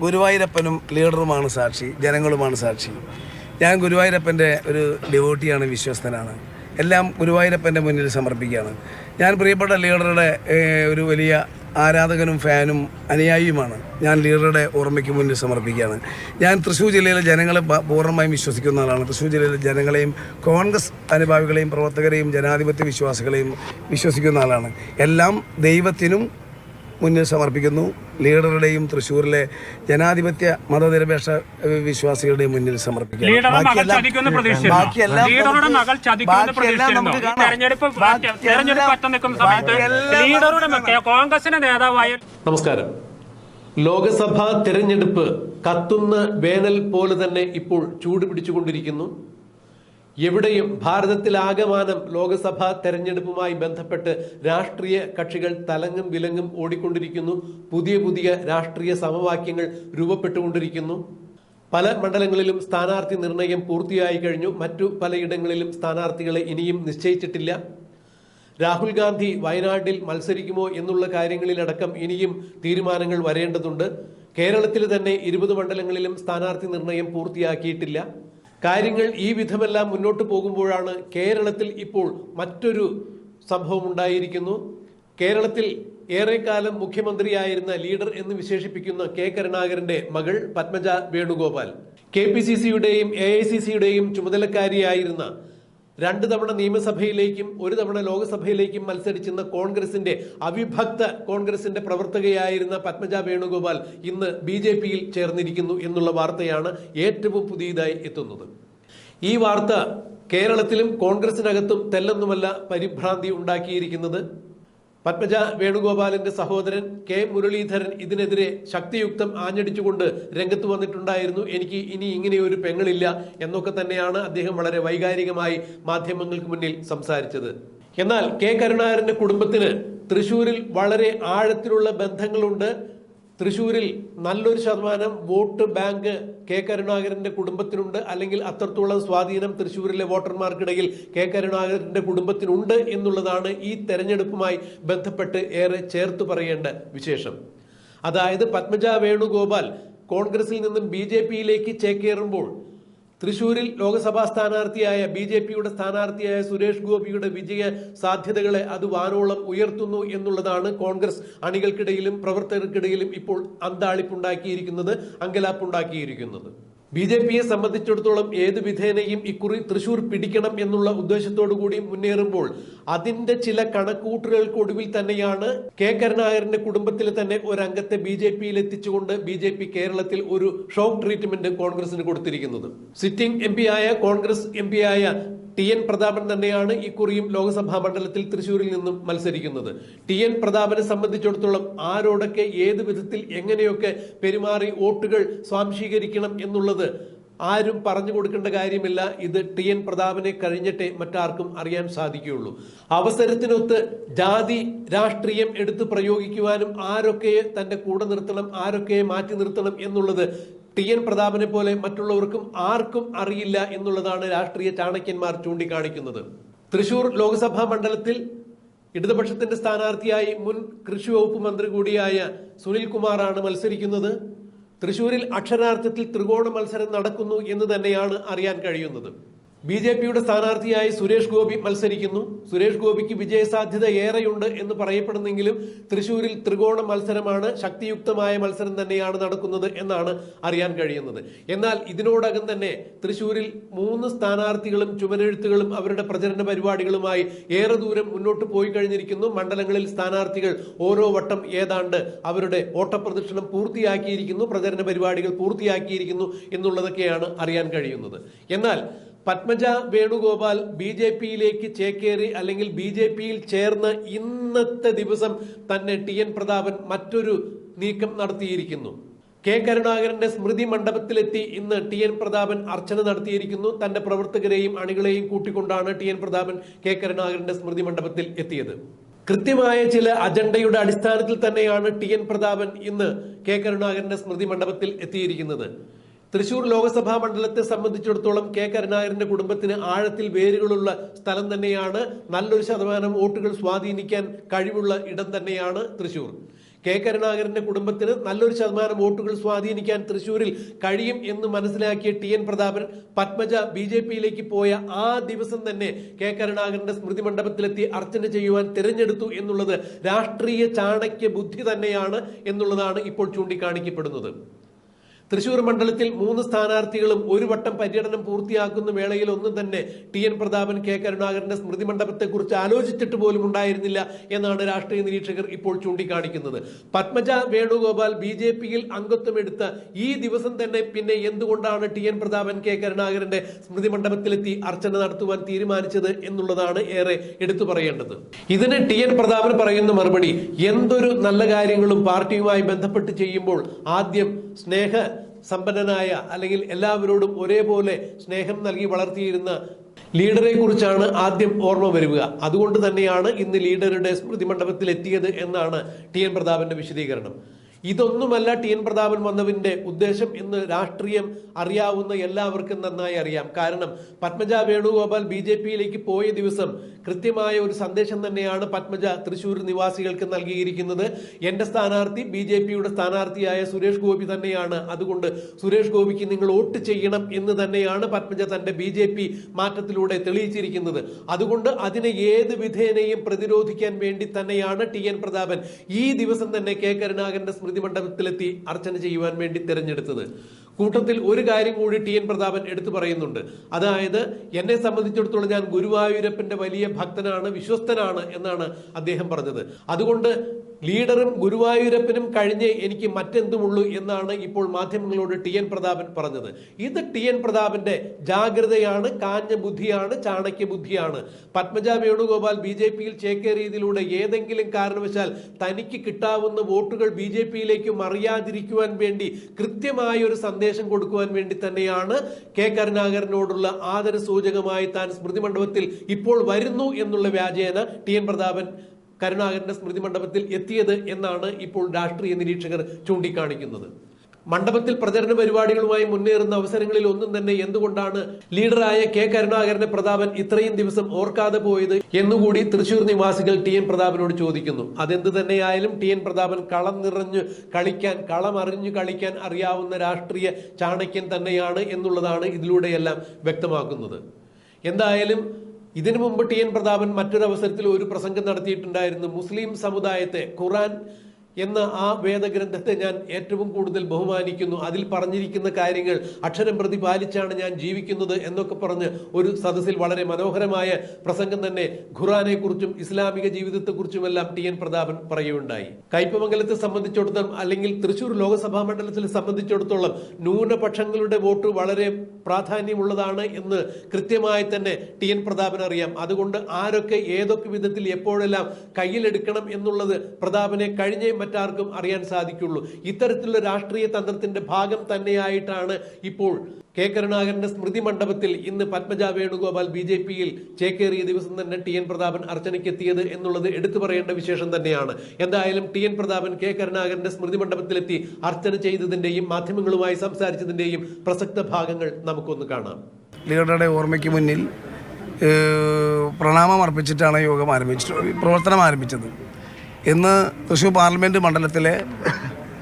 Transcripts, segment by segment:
ഗുരുവായൂരപ്പനും ലീഡറുമാണ് സാക്ഷി ജനങ്ങളുമാണ് സാക്ഷി. ഞാൻ ഗുരുവായൂരപ്പന്റെ ഒരു ഡിവോട്ടിയാണ് വിശ്വസ്തനാണ്. എല്ലാം ഗുരുവായൂരപ്പന്റെ മുന്നിൽ സമർപ്പിക്കുകയാണ്. ഞാൻ പ്രിയപ്പെട്ട ലീഡറുടെ ഒരു വലിയ ആരാധകനും ഫാനും അനുയായിയുമാണ്. ഞാൻ ലീഡറുടെ ഓർമ്മയ്ക്ക് മുന്നിൽ സമർപ്പിക്കുകയാണ്. ഞാൻ തൃശ്ശൂർ ജില്ലയിലെ ജനങ്ങളെ പൂർണമായും വിശ്വസിക്കുന്ന ആളാണ്. തൃശ്ശൂർ ജില്ലയിലെ ജനങ്ങളെയും കോൺഗ്രസ് അനുഭാവികളെയും പ്രവർത്തകരെയും ജനാധിപത്യ വിശ്വാസികളെയും വിശ്വസിക്കുന്ന ആളാണ്. എല്ലാം ദൈവത്തിനും മുന്നിൽ സമർപ്പിക്കുന്നു. ലീഡറുടെയും തൃശ്ശൂരിലെ ജനാധിപത്യ മതനിരപേക്ഷ വിശ്വാസികളുടെയും മുന്നിൽ സമർപ്പിക്കുന്നു. നമസ്കാരം. ലോകസഭാ തെരഞ്ഞെടുപ്പ് കത്തുന്ന വേനൽ പോലെ തന്നെ ഇപ്പോൾ ചൂട് പിടിച്ചുകൊണ്ടിരിക്കുന്നു. എവിടെയും ഭാരതത്തിൽ ഭാരതത്തിലാകമാനം ലോകസഭാ തെരഞ്ഞെടുപ്പുമായി ബന്ധപ്പെട്ട് രാഷ്ട്രീയ കക്ഷികൾ തലങ്ങും വിലങ്ങും ഓടിക്കൊണ്ടിരിക്കുന്നു. പുതിയ പുതിയ രാഷ്ട്രീയ സമവാക്യങ്ങൾ രൂപപ്പെട്ടുകൊണ്ടിരിക്കുന്നു. പല മണ്ഡലങ്ങളിലും സ്ഥാനാർത്ഥി നിർണയം പൂർത്തിയായി കഴിഞ്ഞു. മറ്റു പലയിടങ്ങളിലും സ്ഥാനാർത്ഥികളെ ഇനിയും നിശ്ചയിച്ചിട്ടില്ല. രാഹുൽ ഗാന്ധി വയനാട്ടിൽ മത്സരിക്കുമോ എന്നുള്ള കാര്യങ്ങളിലടക്കം ഇനിയും തീരുമാനങ്ങൾ വരേണ്ടതുണ്ട്. കേരളത്തിൽ തന്നെ ഇരുപത് മണ്ഡലങ്ങളിലും സ്ഥാനാർത്ഥി നിർണയം പൂർത്തിയാക്കിയിട്ടില്ല. കാര്യങ്ങൾ ഈ വിധമെല്ലാം മുന്നോട്ട് പോകുമ്പോഴാണ് കേരളത്തിൽ ഇപ്പോൾ മറ്റൊരു സംഭവം ഉണ്ടായിരിക്കുന്നു. കേരളത്തിൽ ഏറെക്കാലം മുഖ്യമന്ത്രിയായിരുന്ന ലീഡർ എന്ന് വിശേഷിപ്പിക്കുന്ന കെ കരുണാകരന്റെ മകൾ Padmaja Venugopal. K P C സിയുടെയും A I C സിയുടെയും ചുമതലക്കാരിയായിരുന്ന രണ്ട് തവണ നിയമസഭയിലേക്കും ഒരു തവണ ലോക്സഭയിലേക്കും മത്സരിച്ചിരുന്ന കോൺഗ്രസിന്റെ അവിഭക്ത കോൺഗ്രസിന്റെ പ്രവർത്തകയായിരുന്ന പത്മജ വേണുഗോപാൽ ഇന്ന് ബി ജെ പിയിൽ ചേർന്നിരിക്കുന്നു എന്നുള്ള വാർത്തയാണ് ഏറ്റവും പുതിയതായി എത്തുന്നത്. ഈ വാർത്ത കേരളത്തിലും കോൺഗ്രസിനകത്തും തെല്ലൊന്നുമല്ല പരിഭ്രാന്തി ഉണ്ടാക്കിയിരിക്കുന്നത്. പത്മജ വേണുഗോപാലിന്റെ സഹോദരൻ കെ മുരളീധരൻ ഇതിനെതിരെ ശക്തിയുക്തം ആഞ്ഞടിച്ചുകൊണ്ട് രംഗത്ത് വന്നിട്ടുണ്ടായിരുന്നു. എനിക്ക് ഇനി ഇങ്ങനെ ഒരു പെങ്ങളില്ല എന്നൊക്കെ തന്നെയാണ് അദ്ദേഹം വളരെ വൈകാരികമായി മാധ്യമങ്ങൾക്ക് മുന്നിൽ സംസാരിച്ചത്. എന്നാൽ കെ കരുണാകരന്റെ കുടുംബത്തിന് തൃശൂരിൽ വളരെ ആഴത്തിലുള്ള ബന്ധങ്ങളുണ്ട്. തൃശൂരിൽ നല്ലൊരു ശതമാനം വോട്ട് ബാങ്ക് കെ കരുണാകരന്റെ കുടുംബത്തിനുണ്ട്. അല്ലെങ്കിൽ അത്രത്തോളം സ്വാധീനം തൃശൂരിലെ വോട്ടർമാർക്കിടയിൽ കെ കരുണാകരന്റെ കുടുംബത്തിനുണ്ട് എന്നുള്ളതാണ് ഈ തെരഞ്ഞെടുപ്പുമായി ബന്ധപ്പെട്ട് ഏറെ ചേർത്ത് പറയേണ്ട വിശേഷം. അതായത് പത്മജ വേണുഗോപാൽ കോൺഗ്രസിൽ നിന്നും ബി ജെ പിയിലേക്ക് ചേക്കേറുമ്പോൾ തൃശൂരിൽ ലോക്സഭാ സ്ഥാനാർത്ഥിയായ ബി ജെ പിയുടെ സ്ഥാനാർത്ഥിയായ സുരേഷ് ഗോപിയുടെ വിജയ സാധ്യതകളെ അത് വാനോളം ഉയർത്തുന്നു എന്നുള്ളതാണ് കോൺഗ്രസ് അണികൾക്കിടയിലും പ്രവർത്തകർക്കിടയിലും ഇപ്പോൾ അന്താളിപ്പുണ്ടാക്കിയിരിക്കുന്നത് അങ്കലാപ്പുണ്ടാക്കിയിരിക്കുന്നത്. ബി ജെ പിയെ സംബന്ധിച്ചിടത്തോളം ഏത് വിധേനയും ഇക്കുറി തൃശൂർ പിടിക്കണം എന്നുള്ള കൂടി മുന്നേറുമ്പോൾ അതിന്റെ ചില കണക്കൂട്ടലുകൾക്കൊടുവിൽ തന്നെയാണ് കെ കരുണാകരന്റെ കുടുംബത്തിൽ തന്നെ ഒരു അംഗത്തെ ബി ജെ പിയിൽ എത്തിച്ചുകൊണ്ട് ബി ജെ പി കേരളത്തിൽ ഒരു ഷോക്ക് ട്രീറ്റ്മെന്റ് കോൺഗ്രസിന് കൊടുത്തിരിക്കുന്നത്. സിറ്റിംഗ് എം ആയ കോൺഗ്രസ് എം ആയ ടി എൻ പ്രതാപൻ തന്നെയാണ് ഇക്കുറിയും ലോക്സഭാ മണ്ഡലത്തിൽ തൃശൂരിൽ നിന്നും മത്സരിക്കുന്നത്. ടി എൻ പ്രതാപനെ സംബന്ധിച്ചിടത്തോളം ആരോടൊക്കെ ഏത് വിധത്തിൽ എങ്ങനെയൊക്കെ പെരുമാറി വോട്ടുകൾ സ്വാംശീകരിക്കണം എന്നുള്ളത് ആരും പറഞ്ഞു കൊടുക്കേണ്ട കാര്യമില്ല. ഇത് ടി എൻ പ്രതാപനെ കഴിഞ്ഞിട്ടേ മറ്റാർക്കും അറിയാൻ സാധിക്കുകയുള്ളൂ. അവസരത്തിനൊത്ത് ജാതി രാഷ്ട്രീയം എടുത്ത് പ്രയോഗിക്കുവാനും ആരൊക്കെ തന്റെ കൂടെ നിർത്തണം ആരൊക്കെ മാറ്റി നിർത്തണം എന്നുള്ളത് ടി എൻ പ്രതാപനെ പോലെ മറ്റുള്ളവർക്കും ആർക്കും അറിയില്ല എന്നുള്ളതാണ് രാഷ്ട്രീയ ചാണക്യന്മാർ ചൂണ്ടിക്കാണിക്കുന്നത്. തൃശൂർ ലോക്സഭാ മണ്ഡലത്തിൽ ഇടതുപക്ഷത്തിന്റെ സ്ഥാനാർത്ഥിയായി മുൻ കൃഷി വകുപ്പ് മന്ത്രി കൂടിയായ സുനിൽ കുമാറാണ് മത്സരിക്കുന്നത്. തൃശൂരിൽ അക്ഷരാർത്ഥത്തിൽ ത്രികോണ മത്സരം നടക്കുന്നു എന്ന് തന്നെയാണ് അറിയാൻ കഴിയുന്നത്. ബി ജെ പിയുടെ സ്ഥാനാർത്ഥിയായി സുരേഷ് ഗോപി മത്സരിക്കുന്നു. സുരേഷ് ഗോപിക്ക് വിജയസാധ്യത ഏറെയുണ്ട് എന്ന് പറയപ്പെടുന്നെങ്കിലും തൃശൂരിൽ ത്രികോണ മത്സരമാണ് ശക്തിയുക്തമായ മത്സരം തന്നെയാണ് നടക്കുന്നത് എന്നാണ് അറിയാൻ കഴിയുന്നത്. എന്നാൽ ഇതിനോടകം തന്നെ തൃശൂരിൽ മൂന്ന് സ്ഥാനാർത്ഥികളും ചുമനെഴുത്തുകളും അവരുടെ പ്രചരണ പരിപാടികളുമായി ഏറെ ദൂരം മുന്നോട്ട് പോയി കഴിഞ്ഞിരിക്കുന്നു. മണ്ഡലങ്ങളിൽ സ്ഥാനാർത്ഥികൾ ഓരോ വട്ടം ഏതാണ്ട് അവരുടെ ഓട്ടപ്രദക്ഷിണം പൂർത്തിയാക്കിയിരിക്കുന്നു. പ്രചരണ പരിപാടികൾ പൂർത്തിയാക്കിയിരിക്കുന്നു എന്നുള്ളതൊക്കെയാണ് അറിയാൻ കഴിയുന്നത്. എന്നാൽ പത്മജ വേണുഗോപാൽ ബി ജെ പിയിലേക്ക് ചേക്കേറി അല്ലെങ്കിൽ ബി ജെ പിയിൽ ചേർന്ന് ഇന്നത്തെ ദിവസം തന്നെ ടി എൻ പ്രതാപൻ മറ്റൊരു നീക്കം നടത്തിയിരിക്കുന്നു. കെ കരുണാകരന്റെ സ്മൃതി മണ്ഡപത്തിലെത്തി ഇന്ന് ടി എൻ പ്രതാപൻ അർച്ചന നടത്തിയിരിക്കുന്നു. തന്റെ പ്രവർത്തകരെയും അണികളെയും കൂട്ടിക്കൊണ്ടാണ് ടി എൻ പ്രതാപൻ കെ കരുണാകരന്റെ സ്മൃതി മണ്ഡപത്തിൽ എത്തിയത്. കൃത്യമായ ചില അജണ്ടയുടെ അടിസ്ഥാനത്തിൽ തന്നെയാണ് ടി എൻ പ്രതാപൻ ഇന്ന് കെ കരുണാകരന്റെ സ്മൃതി മണ്ഡപത്തിൽ എത്തിയിരിക്കുന്നത്. തൃശൂർ ലോക്സഭാ മണ്ഡലത്തെ സംബന്ധിച്ചിടത്തോളം കെ കരുണാകരന്റെ കുടുംബത്തിന് ആഴത്തിൽ വേരുകളുള്ള സ്ഥലം തന്നെയാണ്. നല്ലൊരു ശതമാനം വോട്ടുകൾ സ്വാധീനിക്കാൻ കഴിവുള്ള ഇടം തന്നെയാണ് തൃശൂർ. കെ കരുണാകരന്റെ കുടുംബത്തിന് നല്ലൊരു ശതമാനം വോട്ടുകൾ സ്വാധീനിക്കാൻ തൃശൂരിൽ കഴിയും എന്ന് മനസ്സിലാക്കിയ T N Prathapan Padmaja B J പിയിലേക്ക് പോയ ആ ദിവസം തന്നെ കെ കരുണാകരന്റെ സ്മൃതി മണ്ഡപത്തിലെത്തി അർച്ചന ചെയ്യുവാൻ തിരഞ്ഞെടുത്തു എന്നുള്ളത് രാഷ്ട്രീയ ചാണക്യ ബുദ്ധി തന്നെയാണ് എന്നുള്ളതാണ് ഇപ്പോൾ ചൂണ്ടിക്കാണിക്കപ്പെടുന്നത്. തൃശൂർ മണ്ഡലത്തിൽ മൂന്ന് സ്ഥാനാർത്ഥികളും ഒരു വട്ടം പര്യടനം പൂർത്തിയാക്കുന്ന വേളയിൽ ഒന്നും തന്നെ ടി എൻ പ്രതാപൻ കെ കരുണാകരന്റെ സ്മൃതി മണ്ഡപത്തെക്കുറിച്ച് ആലോചിച്ചിട്ട് പോലും ഉണ്ടായിരുന്നില്ല എന്നാണ് രാഷ്ട്രീയ നിരീക്ഷകർ ഇപ്പോൾ ചൂണ്ടിക്കാണിക്കുന്നത്. പത്മജ വേണുഗോപാൽ ബി ജെ പിയിൽ അംഗത്വമെടുത്ത ഈ ദിവസം തന്നെ പിന്നെ എന്തുകൊണ്ടാണ് ടി എൻ പ്രതാപൻ കെ കരുണാകരന്റെ സ്മൃതി മണ്ഡപത്തിലെത്തി അർച്ചന നടത്തുവാൻ തീരുമാനിച്ചത് എന്നുള്ളതാണ് ഏറെ എടുത്തു പറയേണ്ടത്. ഇതിന് ടി എൻ പ്രതാപൻ പറയുന്ന മറുപടി എന്തൊരു നല്ല കാര്യങ്ങളും പാർട്ടിയുമായി ബന്ധപ്പെട്ട് ചെയ്യുമ്പോൾ ആദ്യം സ്നേഹ സമ്പന്നനായ അല്ലെങ്കിൽ എല്ലാവരോടും ഒരേപോലെ സ്നേഹം നൽകി വളർത്തിയിരുന്ന ലീഡറെ കുറിച്ചാണ് ആദ്യം ഓർമ്മ വരിക. അതുകൊണ്ട് തന്നെയാണ് ഇന്ന് ലീഡറുടെ സ്മൃതി മണ്ഡപത്തിൽ എത്തിയത് എന്നാണ് ടി എൻ പ്രതാപന്റെ വിശദീകരണം. ഇതൊന്നുമല്ല ടി എൻ പ്രതാപൻ വന്നതിന്റെ ഉദ്ദേശം ഇന്ന് രാഷ്ട്രീയം അറിയാവുന്ന എല്ലാവർക്കും നന്നായി അറിയാം. കാരണം പത്മജ വേണുഗോപാൽ ബി ജെ പിയിലേക്ക് പോയ ദിവസം കൃത്യമായ ഒരു സന്ദേശം തന്നെയാണ് പത്മജ തൃശൂർ നിവാസികൾക്ക് നൽകിയിരിക്കുന്നത്. എന്റെ സ്ഥാനാർത്ഥി ബി ജെ പിയുടെ സ്ഥാനാർത്ഥിയായ സുരേഷ് ഗോപി തന്നെയാണ്. അതുകൊണ്ട് സുരേഷ് ഗോപിക്ക് നിങ്ങൾ വോട്ട് ചെയ്യണം എന്ന് തന്നെയാണ് പത്മജ തന്റെ ബി ജെ പി മാറ്റത്തിലൂടെ തെളിയിച്ചിരിക്കുന്നത്. അതുകൊണ്ട് അതിനെ ഏത് വിധേനയും പ്രതിരോധിക്കാൻ വേണ്ടി തന്നെയാണ് ടി എൻ പ്രതാപൻ ഈ ദിവസം തന്നെ കെ കരുണാകരന്റെ സ്മൃതി മണ്ഡപത്തിലെത്തി അർച്ചന ചെയ്യുവാൻ വേണ്ടി തിരഞ്ഞെടുത്തത്. കൂട്ടത്തിൽ ഒരു കാര്യം കൂടി ടി എൻ പ്രതാപൻ എടുത്തു പറയുന്നുണ്ട്. അതായത് എന്നെ സംബന്ധിച്ചിടത്തോളം ഞാൻ ഗുരുവായൂരപ്പന്റെ വലിയ ഭക്തനാണ് വിശ്വസ്തനാണ് എന്നാണ് അദ്ദേഹം പറഞ്ഞത്. അതുകൊണ്ട് ലീഡറും ഗുരുവായൂരപ്പനും കഴിഞ്ഞേ എനിക്ക് മറ്റെന്തുമുള്ളൂ എന്നാണ് ഇപ്പോൾ മാധ്യമങ്ങളോട് ടി എൻ പ്രതാപൻ പറഞ്ഞത്. ഇത് ടി എൻ പ്രതാപന്റെ ജാഗ്രതയാണ് കാഞ്ഞ ബുദ്ധിയാണ് ചാണക്യ ബുദ്ധിയാണ് പത്മജ വേണുഗോപാൽ ബി ജെ പിയിൽ ചേക്കേറിയതിലൂടെ ഏതെങ്കിലും കാരണവശാൽ തനിക്ക് കിട്ടാവുന്ന വോട്ടുകൾ ബി ജെ പിയിലേക്ക് മറിയാതിരിക്കുവാൻ വേണ്ടി കൃത്യമായ ഒരു സന്ദേശം കൊടുക്കുവാൻ വേണ്ടി തന്നെയാണ് കെ കരുണാകരനോടുള്ള ആദര സൂചകമായി താൻ സ്മൃതി മണ്ഡപത്തിൽ ഇപ്പോൾ വരുന്നു എന്നുള്ള വ്യാജേന ടി എൻ പ്രതാപൻ കരുണാകരന്റെ സ്മൃതി മണ്ഡപത്തിൽ എത്തിയത് എന്നാണ് ഇപ്പോൾ രാഷ്ട്രീയ നിരീക്ഷകർ ചൂണ്ടിക്കാണിക്കുന്നത്. മണ്ഡപത്തിൽ പ്രചരണ പരിപാടികളുമായി മുന്നേറുന്ന അവസരങ്ങളിൽ ഒന്നും തന്നെ എന്തുകൊണ്ടാണ് ലീഡറായ കെ കരുണാകരനെ പ്രതാപൻ ഇത്രയും ദിവസം ഓർക്കാതെ പോയത് എന്നുകൂടി തൃശൂർ നിവാസികൾ ടി എൻ പ്രതാപനോട് ചോദിക്കുന്നു. അതെന്ത് തന്നെയായാലും ടി എൻ പ്രതാപൻ കളം നിറഞ്ഞു കളിക്കാൻ കളമറിഞ്ഞു കളിക്കാൻ അറിയാവുന്ന രാഷ്ട്രീയ ചാണക്യൻ തന്നെയാണ് എന്നുള്ളതാണ് ഇതിലൂടെയെല്ലാം വ്യക്തമാക്കുന്നത്. എന്തായാലും ഇതിനു മുമ്പ് ടി എൻ പ്രതാപൻ മറ്റൊരവസരത്തിൽ ഒരു പ്രസംഗം നടത്തിയിട്ടുണ്ടായിരുന്നു മുസ്ലിം സമുദായത്തെ ഖുറാൻ എന്ന ആ വേദഗ്രന്ഥത്തെ ഞാൻ ഏറ്റവും കൂടുതൽ ബഹുമാനിക്കുന്നു. അതിൽ പറഞ്ഞിരിക്കുന്ന കാര്യങ്ങൾ അക്ഷരം പ്രതി പാലിച്ചാണ് ഞാൻ ജീവിക്കുന്നത് എന്നൊക്കെ പറഞ്ഞ് ഒരു സദസ്സിൽ വളരെ മനോഹരമായ പ്രസംഗം തന്നെ ഖുറാനെ കുറിച്ചും ഇസ്ലാമിക ജീവിതത്തെക്കുറിച്ചുമെല്ലാം ടി എൻ പ്രതാപൻ പറയുകയുണ്ടായി. കയ്പമംഗലത്തെ സംബന്ധിച്ചിടത്തോളം അല്ലെങ്കിൽ തൃശൂർ ലോകസഭാ മണ്ഡലത്തിൽ സംബന്ധിച്ചിടത്തോളം ന്യൂനപക്ഷങ്ങളുടെ വോട്ട് വളരെ പ്രാധാന്യമുള്ളതാണ് എന്ന് കൃത്യമായി തന്നെ ടി എൻ പ്രതാപൻ അറിയാം. അതുകൊണ്ട് ആരൊക്കെ ഏതൊക്കെ വിധത്തിൽ എപ്പോഴെല്ലാം കയ്യിലെടുക്കണം എന്നുള്ളത് പ്രതാപനെ കഴിഞ്ഞേ മറ്റാർക്കും അറിയാൻ സാധിക്കുള്ളൂ. ഇത്തരത്തിലുള്ള രാഷ്ട്രീയ തന്ത്രത്തിന്റെ ഭാഗം തന്നെയായിട്ടാണ് ഇപ്പോൾ കെ കരുണാകരന്റെ സ്മൃതി മണ്ഡപത്തിൽ ഇന്ന് പത്മജ വേണുഗോപാൽ ബി ജെ പിയിൽ ചേക്കേറിയ ദിവസം തന്നെ ടി എൻ പ്രതാപൻ അർച്ചനയ്ക്കെത്തിയത് എന്നുള്ളത് എടുത്തു പറയേണ്ട വിശേഷം തന്നെയാണ്. എന്തായാലും ടി എൻ പ്രതാപൻ കെ കരുണാകരന്റെ സ്മൃതി മണ്ഡപത്തിലെത്തി അർച്ചന ചെയ്തതിന്റെയും മാധ്യമങ്ങളുമായി സംസാരിച്ചതിന്റെയും പ്രസക്ത ഭാഗങ്ങൾ നമുക്കൊന്ന് കാണാം. ഓർമ്മയ്ക്ക് മുന്നിൽ പ്രണാമം അർപ്പിച്ചിട്ടാണ് യോഗം ആരംഭിച്ചത് പ്രവർത്തനം ആരംഭിച്ചത്. ഇന്ന് തൃശ്ശൂർ പാർലമെന്റ് മണ്ഡലത്തിലെ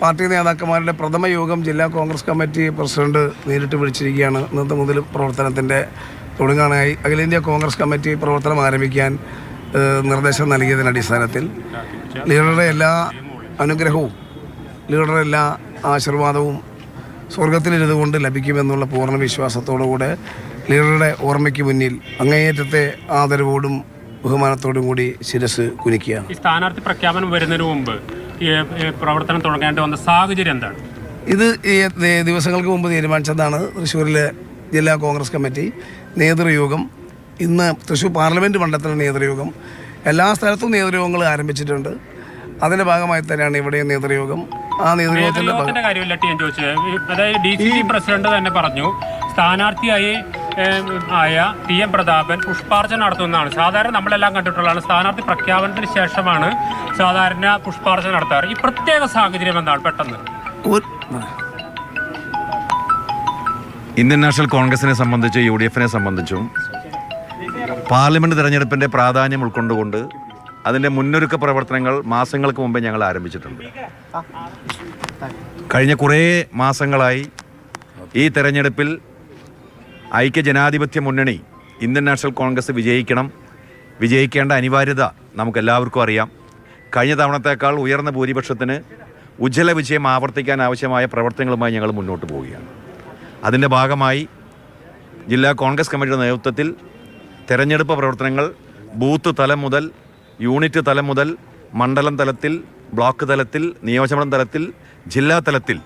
പാർട്ടി നേതാക്കന്മാരുടെ പ്രഥമ യോഗം ജില്ലാ കോൺഗ്രസ് കമ്മിറ്റി പ്രസിഡന്റ് നേരിട്ട് വിളിച്ചിരിക്കുകയാണ്. ഇന്നത്തെ മുതൽ പ്രവർത്തനത്തിന്റെ തുടങ്ങാനായി അഖിലേന്ത്യാ കോൺഗ്രസ് കമ്മിറ്റി പ്രവർത്തനം ആരംഭിക്കാൻ നിർദ്ദേശം നൽകിയതിന്റെ അടിസ്ഥാനത്തിൽ ലീഡറുടെ എല്ലാ അനുഗ്രഹവും ലീഡറുടെ എല്ലാ ആശീർവാദവും സ്വർഗത്തിലിരുന്നുകൊണ്ട് ലഭിക്കുമെന്നുള്ള പൂർണ വിശ്വാസത്തോടുകൂടെ ലീഡറുടെ ഓർമ്മയ്ക്ക് മുന്നിൽ അങ്ങേയറ്റത്തെ ആദരവോടും ബഹുമാനത്തോടും കൂടി ശിരസ് കുനിക്കുകയാണ്. സ്ഥാനാർത്ഥി പ്രഖ്യാപനം വരുന്നതിന് മുമ്പ് പ്രവർത്തനം തുടങ്ങേണ്ടി വന്ന സാഹചര്യം എന്താണ്? ഇത് ഈ ദിവസങ്ങൾക്ക് മുമ്പ് തീരുമാനിച്ചതാണ് തൃശ്ശൂരിലെ ജില്ലാ കോൺഗ്രസ് കമ്മിറ്റി നേതൃയോഗം. ഇന്ന് തൃശ്ശൂർ പാർലമെന്റ് മണ്ഡലത്തിലെ നേതൃയോഗം. എല്ലാ സ്ഥലത്തും നേതൃയോഗങ്ങൾ ആരംഭിച്ചിട്ടുണ്ട്. അതിന്റെ ഭാഗമായി തന്നെയാണ് ഇവിടെ നേതൃയോഗം. ആ നേതൃയോഗത്തിന്റെ നേതൃയോഗത്തിന്റെ കാര്യമില്ല ഞാൻ ചോദിച്ചത് അതായത് ഡി സി പ്രസിഡന്റ് തന്നെ പറഞ്ഞു സ്ഥാനാർത്ഥിയായി ആയ ടി എം പ്രതാപൻ പുഷ്പാർച്ചന നടത്തുന്നതാണ്. സാധാരണ നമ്മളെല്ലാം കണ്ടിട്ടുള്ളതാണ്. സ്ഥാനാർത്ഥി പ്രഖ്യാപനത്തിന് ശേഷമാണ് സാധാരണ പുഷ്പാർച്ചന നടത്താറ്. ഈ പ്രത്യേക സാഹചര്യം എന്താണ് പെട്ടെന്ന്? ഇന്ത്യൻ നാഷണൽ കോൺഗ്രസിനെ സംബന്ധിച്ച് യു ഡി എഫിനെ സംബന്ധിച്ചും പാർലമെന്റ് തെരഞ്ഞെടുപ്പിന്റെ പ്രാധാന്യം ഉൾക്കൊണ്ടുകൊണ്ട് അതിന്റെ മുന്നൊരുക്ക പ്രവർത്തനങ്ങൾ മാസങ്ങൾക്ക് മുമ്പേ ഞങ്ങൾ ആരംഭിച്ചിട്ടുണ്ട്. കഴിഞ്ഞ കുറേ മാസങ്ങളായി ഈ തെരഞ്ഞെടുപ്പിൽ ഐക്യ ജനാധിപത്യ മുന്നണി ഇന്ത്യൻ നാഷണൽ കോൺഗ്രസ് വിജയിക്കണം. വിജയിക്കേണ്ട അനിവാര്യത നമുക്കെല്ലാവർക്കും അറിയാം. കഴിഞ്ഞ തവണത്തേക്കാൾ ഉയർന്ന ഭൂരിപക്ഷത്തിന് ഉജ്ജ്വല വിജയം ആവർത്തിക്കാൻ ആവശ്യമായ പ്രവർത്തനങ്ങളുമായി ഞങ്ങൾ മുന്നോട്ട് പോവുകയാണ്. അതിന്റെ ഭാഗമായി ജില്ലാ കോൺഗ്രസ് കമ്മിറ്റിയുടെ നേതൃത്വത്തിൽ തെരഞ്ഞെടുപ്പ് പ്രവർത്തനങ്ങൾ ബൂത്ത് തലം മുതൽ യൂണിറ്റ് തലം മുതൽ മണ്ഡലം തലത്തിൽ ബ്ലോക്ക് തലത്തിൽ നിയോജകമണ്ഡലം തലത്തിൽ ജില്ലാ തലത്തിൽ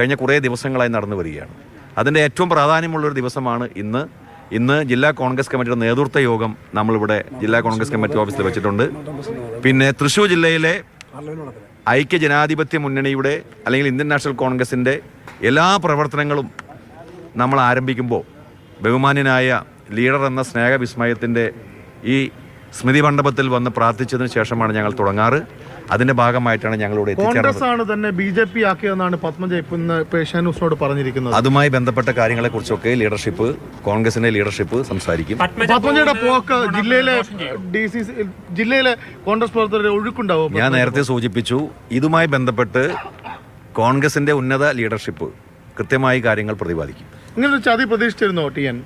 കഴിഞ്ഞ കുറേ ദിവസങ്ങളായി നടന്നു വരികയാണ് അതിന്റെ ഏറ്റവും പ്രാധാന്യമുള്ളൊരു ദിവസമാണ് ഇന്ന്. ഇന്ന് ജില്ലാ കോൺഗ്രസ് കമ്മിറ്റിയുടെ നേതൃത്വ യോഗം നമ്മളിവിടെ ജില്ലാ കോൺഗ്രസ് കമ്മിറ്റി ഓഫീസിൽ വെച്ചിട്ടുണ്ട്. പിന്നെ തൃശ്ശൂർ ജില്ലയിലെ ഐക്യ ജനാധിപത്യ മുന്നണിയുടെ അല്ലെങ്കിൽ ഇന്ത്യൻ നാഷണൽ കോൺഗ്രസിന്റെ എല്ലാ പ്രവർത്തനങ്ങളും നമ്മൾ ആരംഭിക്കുമ്പോൾ ബഹുമാന്യനായ ലീഡർ എന്ന സ്നേഹവിസ്മയത്തിന്റെ ഈ സ്മൃതി മണ്ഡപത്തിൽ വന്ന് പ്രാർത്ഥിച്ചതിന് ശേഷമാണ് ഞങ്ങൾ തുടങ്ങാറ്. അതിന്റെ ഭാഗമായിട്ടാണ് ഞങ്ങളോട് കോൺഗ്രസ് ആണ് തന്നെ ബി ജെ പി ആക്കിയതെന്നാണ് പത്മജ ഇപ്പൊ ഇന്ന് ഏഷ്യാന്യൂസിനോട് പറഞ്ഞിരിക്കുന്നത്. അതുമായി ബന്ധപ്പെട്ട കാര്യങ്ങളെ കുറിച്ചൊക്കെ ലീഡർഷിപ്പ് കോൺഗ്രസിന്റെ ലീഡർഷിപ്പ് സംസാരിക്കും. പത്മജയുടെ പോക്ക് ജില്ലയിലെ ഡി സി സി ജില്ലയിലെ കോൺഗ്രസ് പ്രവർത്തകരുടെ ഒഴുക്കുണ്ടാവും. ഞാൻ നേരത്തെ സൂചിപ്പിച്ചു ഇതുമായി ബന്ധപ്പെട്ട് കോൺഗ്രസിന്റെ ഉന്നത ലീഡർഷിപ്പ് കൃത്യമായി കാര്യങ്ങൾ പ്രതിപാദിക്കും. ഇങ്ങനെ ചതി പ്രതീക്ഷിച്ചിരുന്നോ ടി എൻ?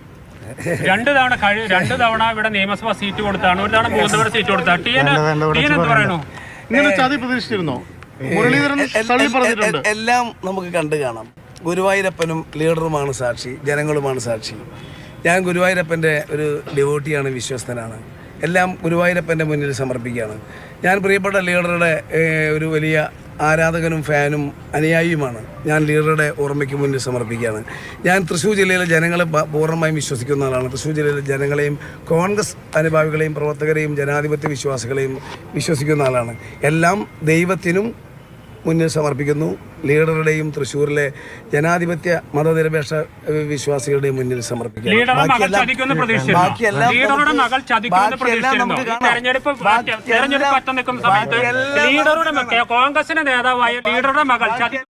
രണ്ട് തവണ കഴി രണ്ട് തവണ ഇവിടെ നിയമസഭാ സീറ്റ് കൊടുത്താണ് ഒരു തവണ മൂന്ന് തവണ സീറ്റ് കൊടുത്താണ്. ടി എൻ ടി എൻ എന്ത് പറയണു? ഇങ്ങനെ ചതി പ്രതീക്ഷിച്ചിരുന്നോ? മുരളീധരൻ തള്ളി പറഞ്ഞിട്ടുണ്ട്. എല്ലാം നമുക്ക് കണ്ടു കാണാം. ഗുരുവായൂരപ്പനും ലീഡറുമാണ് സാക്ഷി ജനങ്ങളുമാണ് സാക്ഷി. ഞാൻ ഗുരുവായൂരപ്പന്റെ ഒരു ഡിവോട്ടിയാണ് വിശ്വസ്തനാണ്. എല്ലാം ഗുരുവായൂരപ്പന്റെ മുന്നിൽ സമർപ്പിക്കുകയാണ്. ഞാൻ പ്രിയപ്പെട്ട ലീഡറുടെ ഒരു വലിയ ആരാധകനും ഫാനും അനുയായിയുമാണ്. ഞാൻ ലീഡറുടെ ഓർമ്മയ്ക്ക് മുന്നിൽ സമർപ്പിക്കുകയാണ്. ഞാൻ തൃശ്ശൂർ ജില്ലയിലെ ജനങ്ങളെ പൂർണമായും വിശ്വസിക്കുന്ന ആളാണ്. തൃശ്ശൂർ ജില്ലയിലെ ജനങ്ങളെയും കോൺഗ്രസ് അനുഭാവികളെയും പ്രവർത്തകരെയും ജനാധിപത്യ വിശ്വാസികളെയും വിശ്വസിക്കുന്ന ആളാണ്. എല്ലാം ദൈവത്തിനും മുന്നിൽ സമർപ്പിക്കുന്നു. ലീഡറുടെയും തൃശ്ശൂരിലെ ജനാധിപത്യ മതനിരപേക്ഷ വിശ്വാസികളുടെയും മുന്നിൽ സമർപ്പിക്കുന്നു. ബാക്കിയെല്ലാം- കോൺഗ്രസിന്റെ നേതാവായ ലീഡറുടെ മകൾ